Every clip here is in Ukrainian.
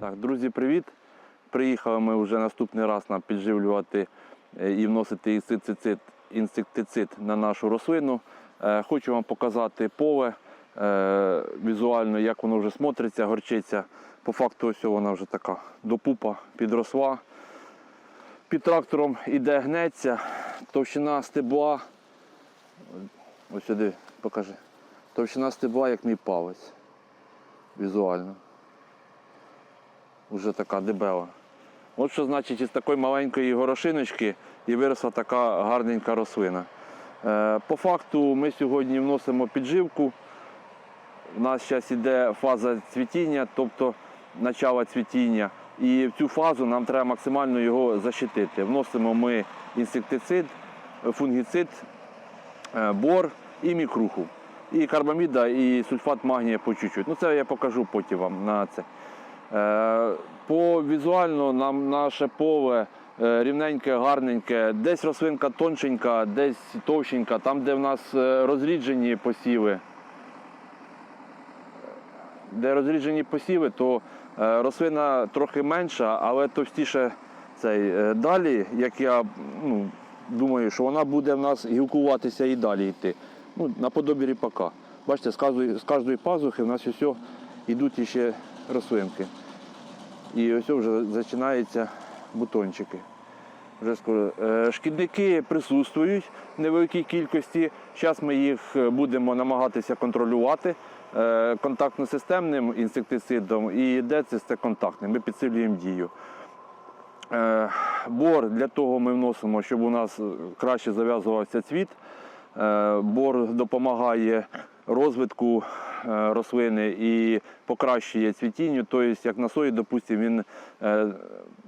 Так, друзі, привіт! Приїхали ми вже наступний раз нам підживлювати е, і вносити інсектицид, інсектицид на нашу рослину. Е, Хочу вам показати поле е, візуально, як воно вже смотриться, горчиця. По факту ось вона вже така до пупа підросла. Під трактором іде гнеться, товщина стебла. Ось сюди покажи. Товщина стебла, як мій палець. Візуально вже така дебела. От що значить із такої маленької горошиночки і виросла така гарненька рослина. Е, По факту ми сьогодні вносимо підживку. У нас зараз йде фаза цвітіння, тобто начало цвітіння. І в цю фазу нам треба максимально його защитити. Вносимо ми інсектицид, фунгіцид, е, бор і мікруху. І карбаміда, і сульфат магнія по чуть-чуть. Ну це я покажу потім вам на це. Е, По візуально нам наше поле е, рівненьке, гарненьке, десь рослинка тоншенька, десь товщенька, там, де в нас е, розріджені посіви. Де розріджені посіви, то рослина трохи менша, але товстіше цей. Далі, як я ну, думаю, що вона буде в нас гілкуватися і далі йти. Ну, наподобі ріпака. Бачите, з кожної, пазухи в нас ось йдуть ще рослинки. І ось вже починаються бутончики. Вже скоро. Е, Шкідники присутствують в невеликій кількості. Зараз ми їх е, будемо намагатися контролювати е, контактно-системним інсектицидом і децистеконтактним. Ми підсилюємо дію. Бор для того ми вносимо, щоб у нас краще зав'язувався цвіт. Бор допомагає розвитку рослини і покращує цвітінню. Тобто, як на сої, допустимо, він е,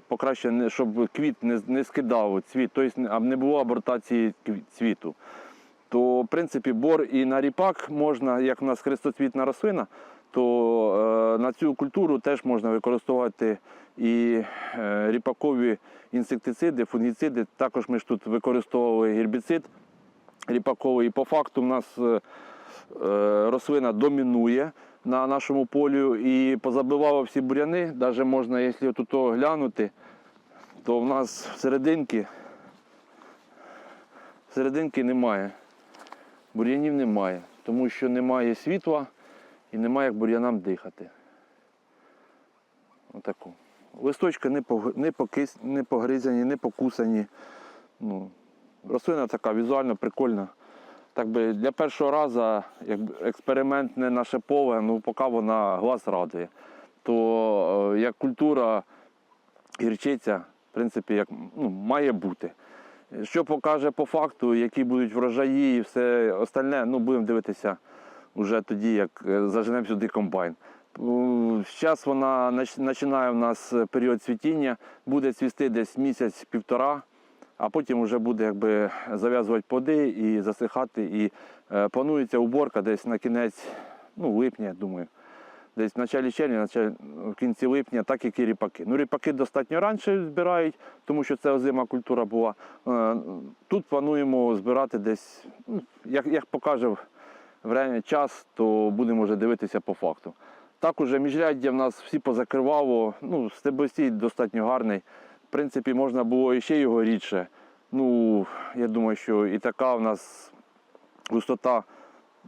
покращує, щоб квіт не, скидав цвіт, тобто не- було абортації цвіту. То, в принципі, бор і на ріпак можна, як в нас хрестоцвітна рослина, то е, на цю культуру теж можна використовувати і е, ріпакові інсектициди, фунгіциди. Також ми ж тут використовували гербіцид ріпаковий. І по факту в нас е, е, рослина домінує на нашому полю і позабивала всі буряни. Навіть можна, якщо тут глянути, то в нас серединки, серединки немає. Бур'янів немає, тому що немає світла і немає як бур'янам дихати. Отаку. Листочки не, покис... не погризані, не покусані. Ну, рослина така візуально прикольна. Так би для першого разу якби, експериментне наше поле, ну поки вона глаз радує. То е, як культура гірчиця, в принципі, як, ну, має бути. Що покаже по факту, які будуть врожаї і все остальне, ну будемо дивитися вже тоді, як е, заженемо сюди комбайн. Зараз вона починає в нас період цвітіння, буде цвісти десь місяць-півтора, а потім вже буде якби зав'язувати плоди і засихати. І е, планується уборка десь на кінець ну, липня, я думаю. Десь в началі червня, в кінці липня, так як і ріпаки. Ну, ріпаки достатньо раніше збирають, тому що це озима культура була. Е, Тут плануємо збирати десь, ну, як, як покаже время, час, то будемо вже дивитися по факту. Так уже міжряддя в нас всі позакривало, ну, стебостій достатньо гарний. В принципі, можна було і ще його рідше. Ну, я думаю, що і така в нас густота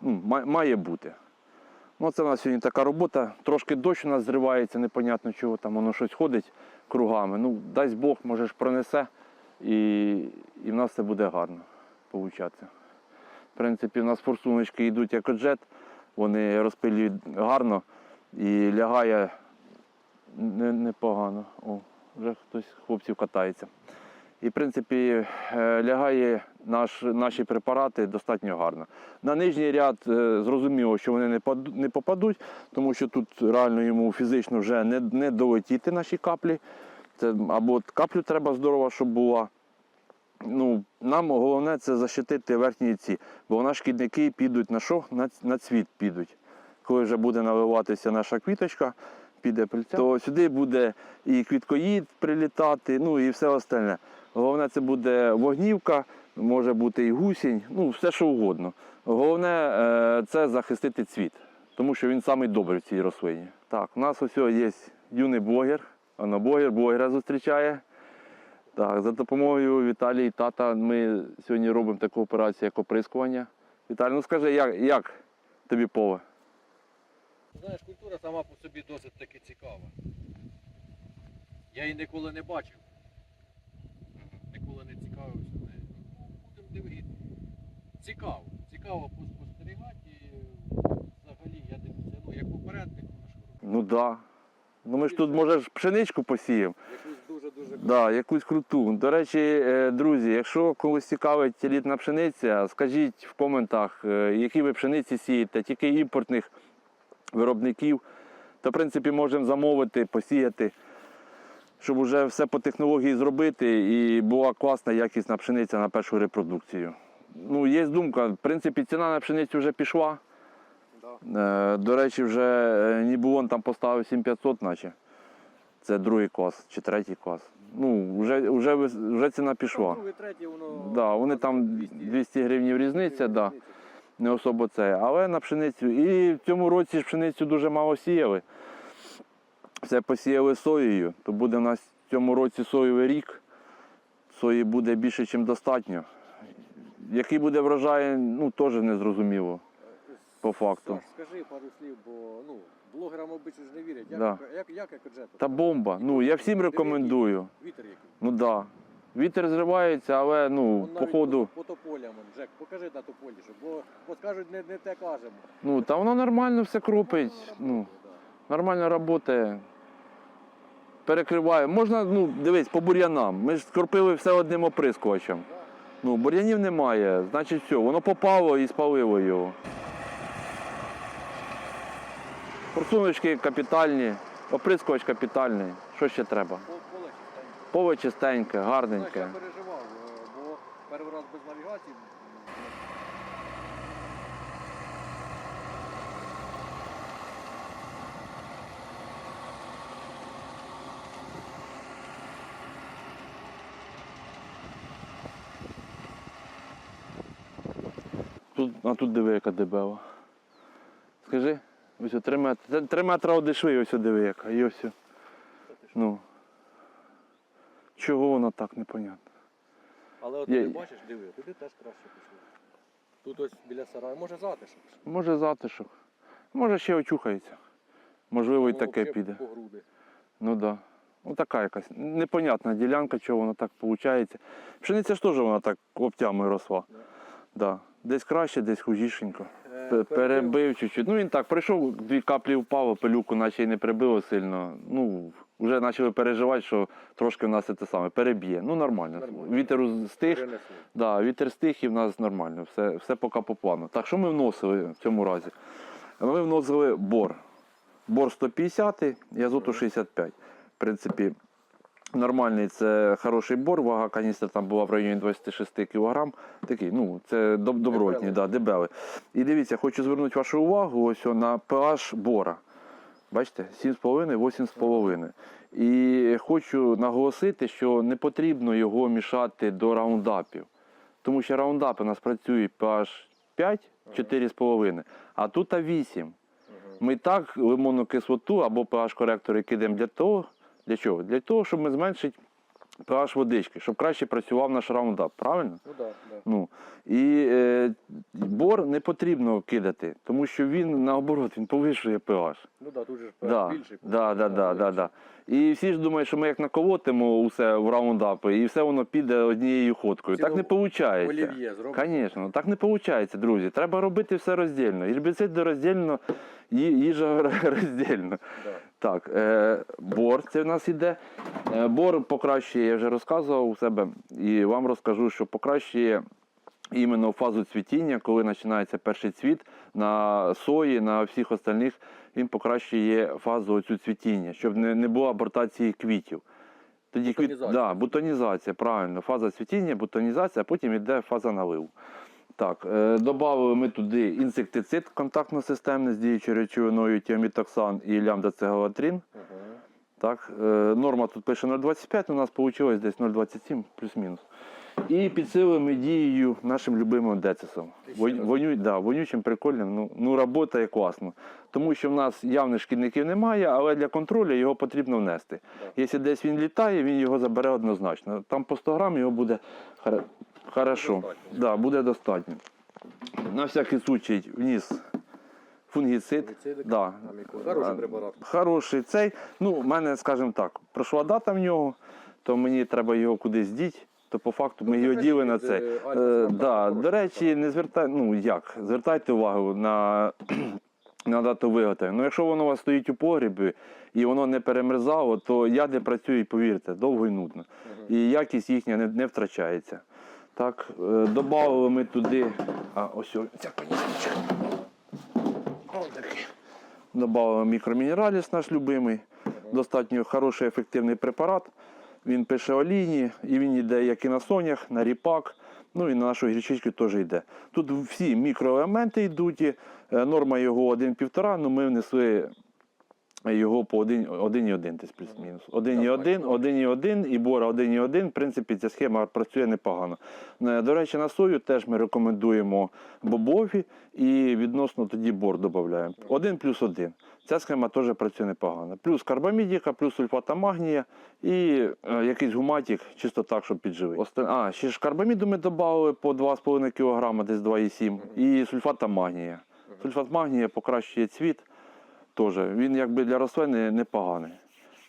ну, має бути. Ну, це у нас сьогодні така робота. Трошки дощ у нас зривається, непонятно чого там воно щось ходить кругами. Ну, дасть Бог, може ж пронесе, і, і в нас все буде гарно получатися. В принципі, у нас форсуночки йдуть як оджет, вони розпилюють гарно і лягає непогано. О, вже хтось з хлопців катається. І, в принципі, е, лягає наш, наші препарати достатньо гарно. На нижній ряд е, зрозуміло, що вони не, попадуть, тому що тут реально йому фізично вже не, не долетіти наші каплі. Це, або каплю треба здорова, щоб була. Ну, нам головне це защитити верхні ці, бо на шкідники підуть на що? На, на цвіт підуть. Коли вже буде наливатися наша квіточка, піде пильця, то сюди буде і квіткоїд прилітати, ну і все остальне. Головне це буде вогнівка, може бути і гусінь, ну все що угодно. Головне е, це захистити цвіт, тому що він самий добрий в цій рослині. Так, у нас ось є юний блогер. Воно блогер, блогера зустрічає. Так, за допомогою Віталії тата ми сьогодні робимо таку операцію, як оприскування. Віталій, ну скажи, як, як тобі поле? Знаєш, культура сама по собі досить таки цікава. Я її ніколи не бачив. Ніколи не цікавився нею. Будемо дивитися. Цікаво. Цікаво поспостерігати і взагалі я дивлюся, ну як попередник, ну. Ну так. Да. Ну ми ж тут, може, ж пшеничку посіємо. Якусь дуже-дуже Да, якусь круту. До речі, е, друзі, якщо когось цікавить елітна пшениця, скажіть в коментах, е, які ви пшениці сієте, тільки імпортних виробників, то в принципі можемо замовити, посіяти, щоб вже все по технології зробити і була класна якісна пшениця на першу репродукцію. Ну, є думка, в принципі, ціна на пшеницю вже пішла. Да. Е, До речі, вже е, Нібулон там поставив 7500, наче. Це другий клас чи третій клас. Ну, вже, вже, вже ціна пішла. Друге, третє, воно. Да, вони там 200 гривень різниця, да, не особо це. Але на пшеницю. І в цьому році пшеницю дуже мало сіяли. Все посіяли соєю, то буде у нас в цьому році соєвий рік. Сої буде більше, ніж достатньо. Який буде врожай, ну теж не зрозуміло. По факту. Саш, скажи пару слів, бо ну, блогерам обично ж не вірять. Як, Да. як, як, як джету? Та бомба. Ну, я всім рекомендую. Вітер який. Ну так. Да. Вітер зривається, але ну, походу. По, тополям, Джек, покажи на тополі, бо, бо скажуть, не, не те кажемо. Ну, та воно нормально все кропить. Ну, да. нормально працює. Перекриває. Можна, ну, дивись, по бур'янам. Ми ж скропили все одним оприскувачем. Ну, бур'янів немає, значить все, воно попало і спалило його. Форсуночки капітальні, оприскувач капітальний. Що ще треба? Пол- Поле чистеньке. Гарненьке. я переживав, е, бо перший раз без навігації. Тут, а тут диви, яка дебела. Скажи, ось 3 метри. Це 3 метри одійшли, ось диви яка. І ось. Ну. Чого воно так непонятно? Але от Я- ти бачиш, диви, туди теж краще пішло. Тут ось біля сараю, може затишок. Може затишок. Може ще очухається. Можливо, і Воно таке взагалі піде. По груди. Ну так. Да. Ну така якась непонятна ділянка, чого воно так виходить. Пшениця ж теж вона так лоптями росла. Да. Да. Десь краще, десь хужішенько. Е, Пе- перебив. Чуть-чуть. Ну він так прийшов, дві каплі впало, пилюку наче й не прибило сильно. Ну, вже почали переживати, що трошки в нас це саме переб'є. Ну нормально. Нормально. Вітер стих, да, вітер стих і в нас нормально. Все, все поки по плану. Так, що ми вносили в цьому разі? Ми вносили бор. Бор 150 і азоту 65. В принципі, нормальний це хороший бор, вага каністра там була в районі 26 кг. Такий, ну, це добротні, да, дебели. І дивіться, хочу звернути вашу увагу ось на pH бора. Бачите, 7,5-8,5. І хочу наголосити, що не потрібно його мішати до раундапів. Тому що раундапи у нас працюють pH 5, 4,5, а тут 8. Ми так лимонну кислоту або pH-коректори кидаємо для того, для чого? Для того, щоб ми зменшити pH водички, щоб краще працював наш раундап, правильно? Ну так, да, Ну, і е, бор не потрібно кидати, тому що він наоборот він повищує pH. Ну так, тут же Да, більший. да, да, да, да, да. І всі ж думають, що ми як наколотимо усе в раундапи, і все воно піде однією ходкою. Так не виходить. Олів'є зробимо. Звісно, так не виходить, друзі. Треба робити все роздільно. Гербіцид роздільно, ї- їжа роздільно. Да. Так, е, бор це в нас іде. Е, бор покращує, я вже розказував у себе, і вам розкажу, що покращує іменно фазу цвітіння, коли починається перший цвіт на сої, на всіх остальних, він покращує фазу цю цвітіння, щоб не, не було абортації квітів. Тоді квіт, Бутонізація. да, бутонізація, правильно. Фаза цвітіння, бутонізація, а потім йде фаза наливу. Так, е, додали ми туди інсектицид контактно-системний з діючою речовиною тіамітоксан і лямдацегалатрин. Ага. Так, е, норма тут пише 0,25, у нас вийшло десь 0,27 плюс-мінус. І підсилуємо дією нашим любимим децисом. І Воню, да, вонючим, прикольним, ну, ну робота класно. Тому що в нас явних шкідників немає, але для контролю його потрібно внести. Якщо десь він літає, він його забере однозначно. Там по 100 грам його буде хорошо. Достатньо. Да, буде достатньо. На всякий случай вніс фунгіцид. Да. Хороший препарат. Хороший цей. Ну, в мене, скажімо так, пройшла дата в нього, то мені треба його кудись діти. То по факту ми Ну, його діли на це. е, Е, да, до речі, не звертай, ну як, звертайте увагу на, на дату виготовлення. Ну, якщо воно у вас стоїть у погрібі і воно не перемерзало, то я не працюю, повірте, довго і нудно. І якість їхня не, не втрачається. Так, е, додали ми туди. А, ось ця каністрочка. Добавили мікромінераліс наш любимий. Достатньо хороший ефективний препарат. Він пише олійні, і він йде як і на сонях, на ріпак. Ну і на нашу гірчичку теж йде. Тут всі мікроелементи йдуть. е, Норма його 1,5, але ми внесли його по 1,1 десь плюс-мінус. 1,1, 1,1 і бора 1,1. В принципі, ця схема працює непогано. Е, До речі, на сою теж ми рекомендуємо бобові і відносно тоді бор додаємо. 1 плюс 1. Ця схема теж працює непогано. Плюс карбамідіка, плюс сульфата магнія і е, якийсь гуматик, чисто так, щоб підживити. Оста- А, ще ж карбаміду ми додали по 2,5 кг, десь 2,7 і сульфата магнія. Сульфат магнія покращує цвіт. Теж. Він якби для рослини непоганий.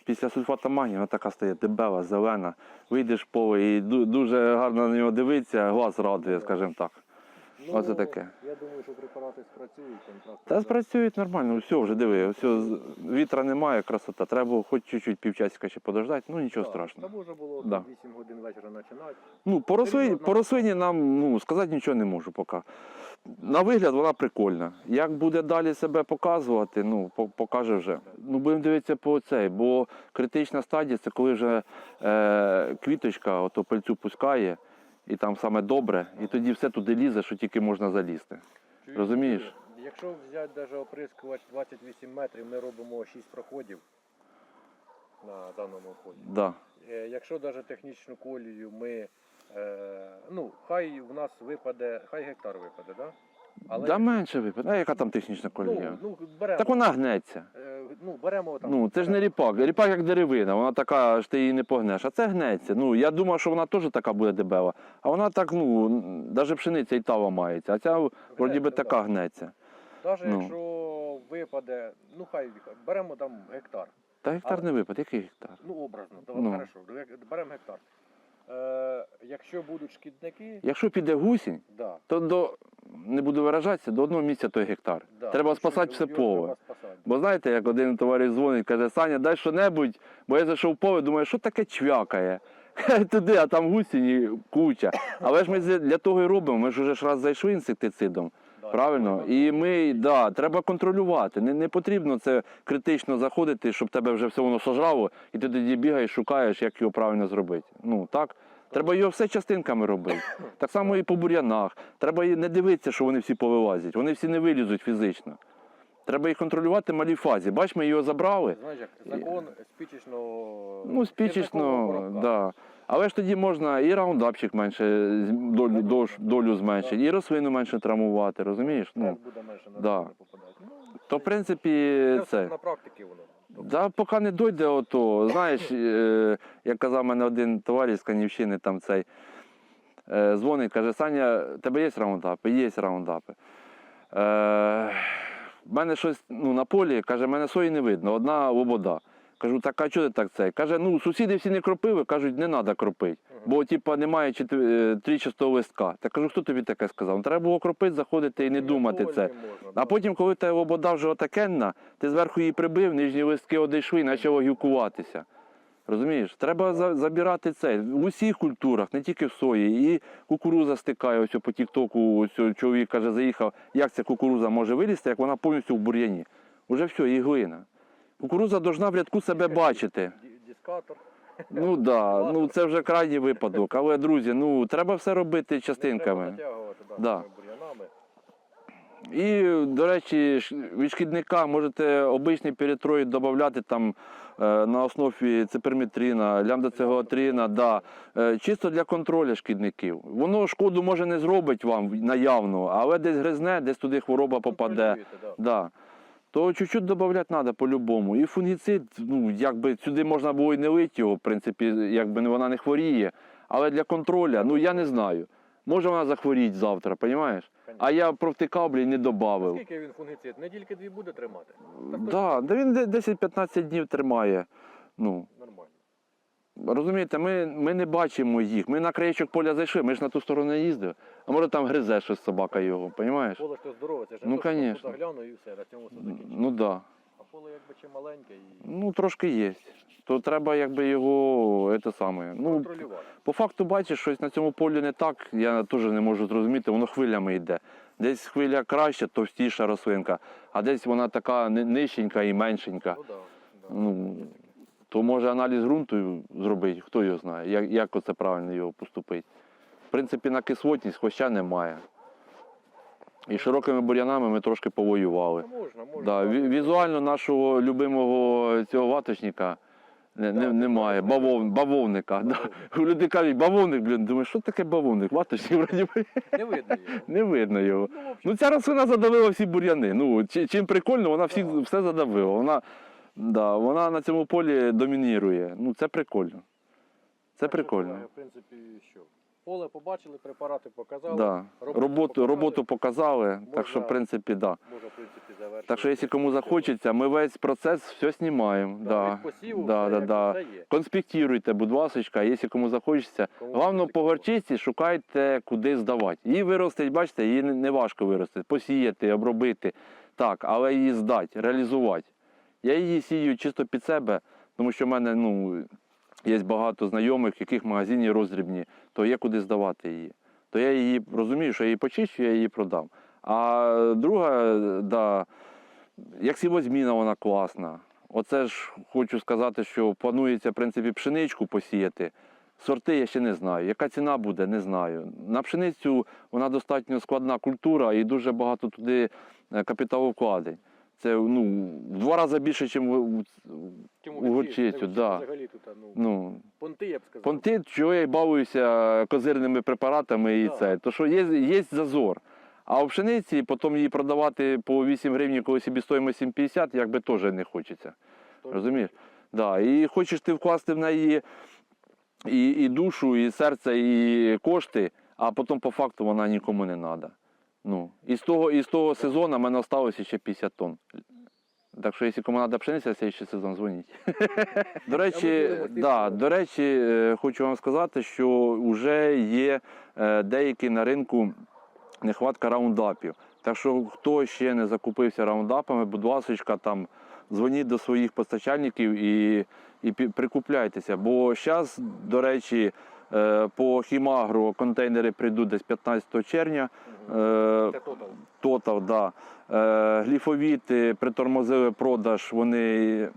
Після сульфата магнію вона така стає дебела, зелена. Вийдеш в поле і дуже гарно на нього дивитися, глаз радує, скажімо так. Оце таке. Ну, Я думаю, що препарати спрацюють. контракт. Та спрацюють нормально, все, вже диви, все, вітра немає, красота. Треба було хоч чуть-чуть півчасика ще подождати, ну нічого Так, страшного. Та може було Да. 8 годин вечора починати. Ну, по рослині, по рослині нам ну, сказати нічого не можу поки. На вигляд вона прикольна. Як буде далі себе показувати, ну, покаже вже. Ну, будемо дивитися по цей, бо критична стадія це коли вже е, квіточка ото пальцю пускає, і там саме добре, і тоді все туди лізе, що тільки можна залізти. Розумієш? Якщо взяти навіть оприскувач 28 метрів, ми робимо 6 проходів на даному ході. Да. Е, Якщо навіть технічну колію ми. Е, ну, хай в нас випаде, хай гектар випаде, да? Але Да менше випаде. А яка там технічна ну, колія? ну, беремо, Так вона гнеться. е, ну, беремо там. Ну, це ж не ріпак. Ріпак як деревина, вона така, аж ти її не погнеш. А це гнеться. Ну, я думав, що вона теж така буде дебела. А вона так, ну, навіть пшениця і та ламається. А ця вроді би Гнеться, така гнеться. Навіть ну. якщо випаде, ну хай беремо там гектар. Та гектар не випаде, який гектар? Ну, образно, давай, Ну. хорошо, беремо гектар. Е, якщо будуть шкідники, Якщо піде гусінь, да, то до не буду виражатися, до одного місця той гектар. да. Треба якщо спасати все його поле. треба спасати. Бо знаєте, як один товариш дзвонить, каже, Саня, дай що-небудь, бо я зайшов в поле, думаю, що таке чвякає. Туди, а там гусіні куча. Але ж ми з- для того і робимо. Ми ж вже ж раз зайшли інсектицидом. Правильно? І ми, да, треба контролювати. Не, не потрібно це критично заходити, щоб тебе вже все воно сожрало, і ти тоді бігаєш, шукаєш, як його правильно зробити. Ну так. Треба його все частинками робити. Так само і по бур'янах. Треба і не дивитися, що вони всі повилазять. Вони всі не вилізуть фізично. Треба їх контролювати в малій фазі. Бач, ми його забрали. Знаєш, як закон спічечного... Ну, спічечно, кирпикового да. Але ж тоді можна і раундапчик менше з- долю, долю зменшити, і рослину менше травмувати, розумієш? Ну, буде менше на да. попадати. Ну, то в принципі це це. на практиці воно. Да, поки не дойде ото. Знаєш, е, як казав мене один товариш з Канівщини, там цей е, дзвонить, каже, Саня, тебе є раундапи? Є раундапи. Е, в мене щось ну, на полі, каже, мене сої не видно, одна лобода. Кажу, так а чого ти так це? Каже, ну сусіди всі не кропили, кажуть, не треба кропити. Бо типа немає е, трічастого листка. Так кажу, хто тобі таке сказав? Треба було кропити, заходити і не думати це. А потім, коли та лобода вже отакенна, ти зверху її прибив, нижні листки одійшли і почало гілкуватися. Розумієш? Треба за- забирати це в усіх культурах, не тільки в сої. І кукуруза стикає ось по тіктоку. Ось чоловік каже, заїхав, як ця кукуруза може вилізти, як вона повністю в бур'яні. Уже все, її глина. Кукуруза должна в рядку себе бачити. Дискатор. Ну да, ну це вже крайній випадок. Але друзі, ну треба все робити частинками. да. І, до речі, від шкідника можете обичний перетроїд додати там е, на основі циперметрина, лямдоцегоатрина, да, е, чисто для контролю шкідників. Воно шкоду може не зробить вам наявно, але десь гризне, десь туди хвороба попаде. Да. То чуть-чуть додати треба по-любому. І фунгіцид, ну, якби сюди можна було і не лити його, в принципі, якби вона не хворіє. Але для контролю, ну я не знаю. Може вона захворіть завтра, розумієш? А я провтикав, блін, не додав. Скільки він фунгіцид? Недільки дві буде тримати? Да, да він 10-15 днів тримає. Ну, Нормально. Розумієте, ми, ми не бачимо їх. Ми на краєчок поля зайшли, ми ж на ту сторону не їздили. А може там гризе щось собака його, розумієш? Поле що здорове, це ж Ну, не то, тут гляну і все, на цьому все закінчиться. Ну так. Да. А поле якби чи маленьке і Ну, трошки є. То треба якби його це саме. Ну, контролювати. по факту бачиш, щось на цьому полі не так, я теж не можу зрозуміти, воно хвилями йде. Десь хвиля краща, товстіша рослинка, а десь вона така ни- нижченька і меншенька. Ну так. Да, Ну, то може аналіз ґрунту зробити, хто його знає, як, як оце правильно його поступити. В принципі, на кислотність хвоща немає. І широкими бур'янами ми трошки повоювали. Можна, можна. Да, візуально нашого любимого цього ваточника не, не, немає. бавовника. Бавов, бавовника. Да. Люди кажуть, бавовник, блін, думаю, що таке бавовник? Ваточник вроді Не видно його. не видно його. Ну, Ну ця рослина задавила всі бур'яни. Ну, чим прикольно, вона всі, все задавила. Вона, да, вона на цьому полі домінірує. Ну це прикольно. Це прикольно. В принципі, що? Поле побачили, препарати показали. Да. роботу Роботу, показали. роботу показали, так що, в принципі, да. Можна, в принципі, завершити. Так що, якщо кому захочеться, ми весь процес все знімаємо. Да, Да. посіву, Да, все, да, да. Конспектуйте, будь ласка, якщо кому захочеться. Кому Головне, по горчиці шукайте, куди здавати. Її виростить, бачите, її не- не важко виростити. Посіяти, обробити. Так, але її здати, реалізувати. Я її сію чисто під себе, тому що в мене ну, є багато знайомих, яких магазині роздрібні, то є куди здавати її. То я її розумію, що я її почищу, я її продам. А друга, да, як сівозміна, вона класна. Оце ж хочу сказати, що планується в принципі пшеничку посіяти. Сорти я ще не знаю. Яка ціна буде, не знаю. На пшеницю вона достатньо складна культура і дуже багато туди е, капіталовкладень. Це ну, в два рази більше, ніж у, у горчицю, да. Ну, ну, понти, я б сказав. понти, чого я й козирними препаратами і Так. це. То що є, є зазор. А у пшениці потім її продавати по 8 гривень, коли собі стоїмо 7,50, якби теж не хочеться. Розумієш? Да. І хочеш ти вкласти в неї і, і душу, і серце, і кошти, а потім по факту вона нікому не треба. Ну, і з того, і з того сезону в мене залишилося ще 50 тонн. Так що, якщо кому треба пшениця, цей ще сезон дзвоніть. До речі, да, до речі, е, хочу вам сказати, що вже є е, деякі на ринку нехватка раундапів. Так що хто ще не закупився раундапами, будь ласка, там дзвоніть до своїх постачальників і, і прикупляйтеся. Бо зараз, до речі, по Хімагру контейнери прийдуть десь 15 червня. Е, тотал. Да. Е, гліфовіти притормозили продаж, вони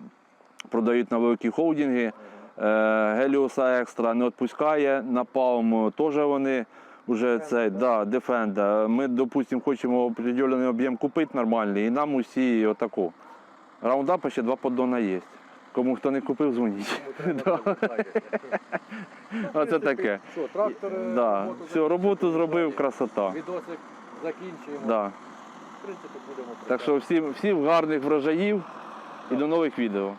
продають на великі холдинги. Е, Екстра не відпускає, Напалм теж вони вже цей, да, Defender. Ми, допустимо, хочемо определений об'єм купити нормальний, і нам усі отаку. Раундапа ще два поддона є. Кому хто не купив, дзвоніть. Оце таке. Що, трактор е, Да. роботу Все, роботу зробив, красота. Відосик закінчуємо. Да. В принципі, будемо Так що всім, всім гарних врожаїв і до нових відео.